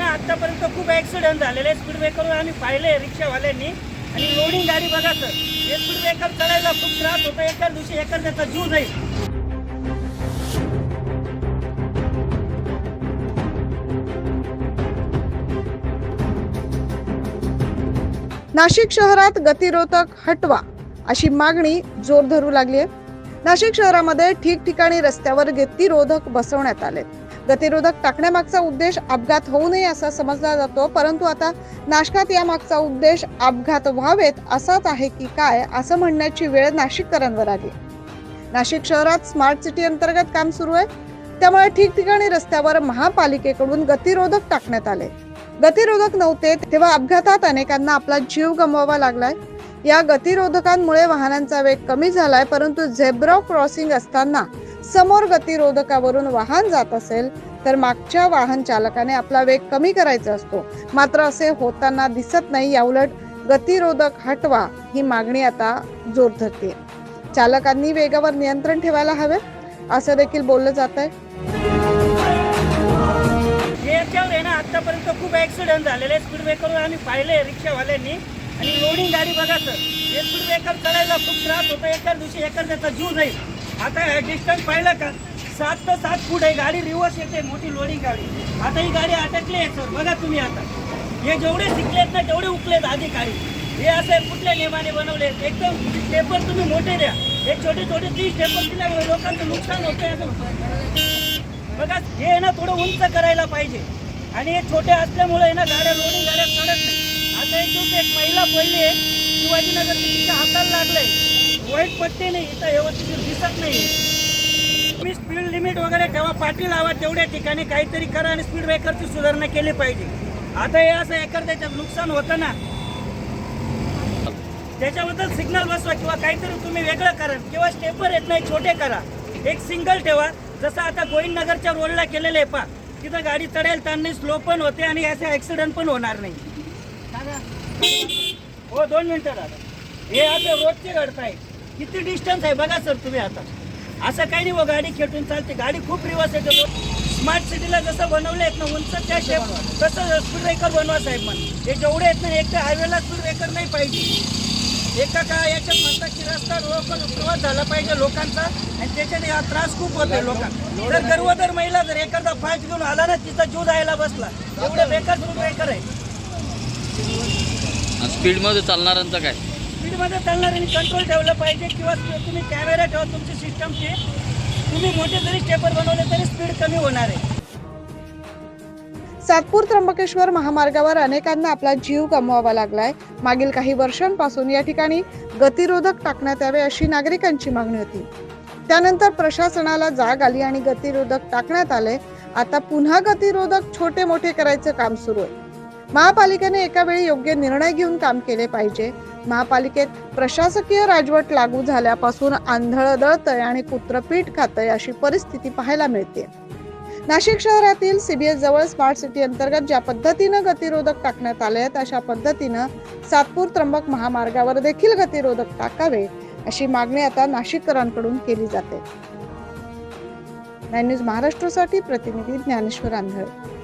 Accident झालेले. Speed ब्रेकरवर आम्ही पाहिले रिक्षावाल्यांनी. आणि लोडिंग गाडी बघा सर हे स्पीड ब्रेकर चढायला खूप त्रास होतो. एका दिवशी एका त्याचा जीव जाईल. नाशिक शहरात गतिरोधक हटवा अशी मागणी जोर धरू लागली आहे. नाशिक शहरामध्ये ठिकठिकाणी रस्त्यावर गतिरोधक बसवण्यात आले गतिरोधक टाकण्यामागचा उद्देश अपघात होऊ नये असा समजला जातो परंतु आता नाशकात यामागचा उद्देश अपघात व्हावेत असाच आहे की काय असं म्हणण्याची वेळ नाशिककरांवर आली. नाशिक शहरात स्मार्ट सिटी अंतर्गत काम सुरू आहे. त्यामुळे ठिकठिकाणी रस्त्यावर महापालिकेकडून गतिरोधक टाकण्यात आले. गतिरोधक नव्हते तेव्हा अपघातात अनेकांना आपला जीव गमवावा लागलाय. या गतिरोधकांमुळे वाहनांचा वेग कमी झालाय परंतु झेब्रा क्रॉसिंग असताना समोर गतिरोधकावरून वाहन जात असेल तर मागच्या वाहन चालकाने आपला वेग कमी करायचा असतो. मात्र असे होताना दिसत नाही याउलट गतिरोधक हटवा ही मागणी आता जोर धरते चालकांनी वेगावर नियंत्रण ठेवायला हवे असं देखील बोललं जात आहे आहे ना आतापर्यंत खूप ऍक्सिडेंट झालेले. स्पीड ब्रेकर आम्ही पाहिले रिक्षावाल्यांनी. आणि लोडिंग गाडी बघा सर हे स्पीड ब्रेकर चढायला खूप त्रास होतो. एका दिवशी एखाद्याचा त्याचा जीव जाईल. आता डिस्टन्स पाहिलं का? सात तर सात फूट आहे. गाडी रिव्हर्स येते. मोठी लोडिंग गाडी. आता ही गाडी अटकली आहे सर बघा तुम्ही आता. हे जेवढे शिकलेत ना तेवढे उकलेत अधिकारी हे असे कुठल्या नियमाने बनवले? एकदम पेपर तुम्ही मोठे द्या. हे छोटे छोटे तीस पेपर दिल्यामुळे लोकांचं नुकसान होतंय असं बघा हे ना थोडं उंच करायला पाहिजे. आणि हे छोटे असल्यामुळे ना गाड्या लोडिंग गाड्या चढत नाही. आता एक दिवस एक महिला पहिली आहे शिवाजीनगर तिच्या हाताला लागलंय. वाईट पट्टे नाही इथं व्यवस्थित दिसत नाही. तुम्ही स्पीड लिमिट वगैरे ठेवा पाठी लावा तेवढ्या ठिकाणी काहीतरी करा आणि स्पीड ब्रेकरची सुधारणा केली पाहिजे. आता हे असं एकर त्याच्यात नुकसान होतं ना त्याच्याबद्दल सिग्नल बसवा किंवा काहीतरी तुम्ही वेगळं करा. किंवा स्टेपर येत नाही छोटे करा. एक सिंगल ठेवा. जसं आता गोविंदनगरच्या रोडला केलेलं आहे पा तिथं गाडी चढेल त्यांनी स्लो पण होते आणि असे ॲक्सिडेंट पण होणार नाही. हो दोन मिनटं दादा. हे आता रोजचे आहे किती डिस्टन्स आहे बघा सर तुम्ही आता. असं काही नाही व गाडी खेटून चालते. गाडी खूप रिवर्स येते स्मार्ट सिटीला जसं बनवलं आहेत ना उंचच्या शेप तसं स्पीड ब्रेकर बनवा साहेब मन हे जेवढे आहेत ना एक तर हायवेला स्पीड ब्रेकर नाही पाहिजे. एका का याच्यात म्हणतात की रस्ता लोकल प्रवास झाला पाहिजे लोकांचा आणि त्याच्याने हा त्रास खूप होतोय लोकांना. जर गर्वदर महिला जर एखादा फास्ट घेऊन आला ना तिचा जीव जायला बसला. एवढं बेकार स्पीड ब्रेकर आहे स्पीडमध्ये चालणाऱ्यांचं काय? स्पीडमध्ये चालणाऱ्यांनी कंट्रोल ठेवलं पाहिजे किंवा तुम्ही कॅमेरा ठेवा तुमची सिस्टमची तुम्ही मोठे जरी स्टेपर बनवले तरी स्पीड कमी होणार आहे. सातपूर त्र्यंबकेश्वर महामार्गावर अनेकांना आपला जीव गमवावा लागलाय. मागील काही वर्षांपासून या ठिकाणी गतिरोधक टाकण्यात यावे अशी नागरिकांची मागणी होती. त्यानंतर प्रशासनाला जाग आली आणि गतिरोधक टाकण्यात आले. आता पुन्हा गतिरोधक छोटे मोठे करायचं काम सुरू आहे. महापालिकेने एका वेळी योग्य निर्णय घेऊन काम केले पाहिजे. महापालिकेत प्रशासकीय राजवट लागू झाल्यापासून आंधळ दळतय आणि कुत्रपीठ खातय अशी परिस्थिती पाहायला मिळते. नाशिक शहरातील सीबीएस जवळ स्मार्ट सिटी अंतर्गत ज्या पद्धतीनं गतिरोधक टाकण्यात आले आहेत अशा पद्धतीनं सातपूर त्र्यंबक महामार्गावर देखील गतिरोधक टाकावे अशी मागणी आता नाशिककरांकडून केली जाते. नाईन न्यूज महाराष्ट्रासाठी प्रतिनिधी ज्ञानेश्वर आंधळे.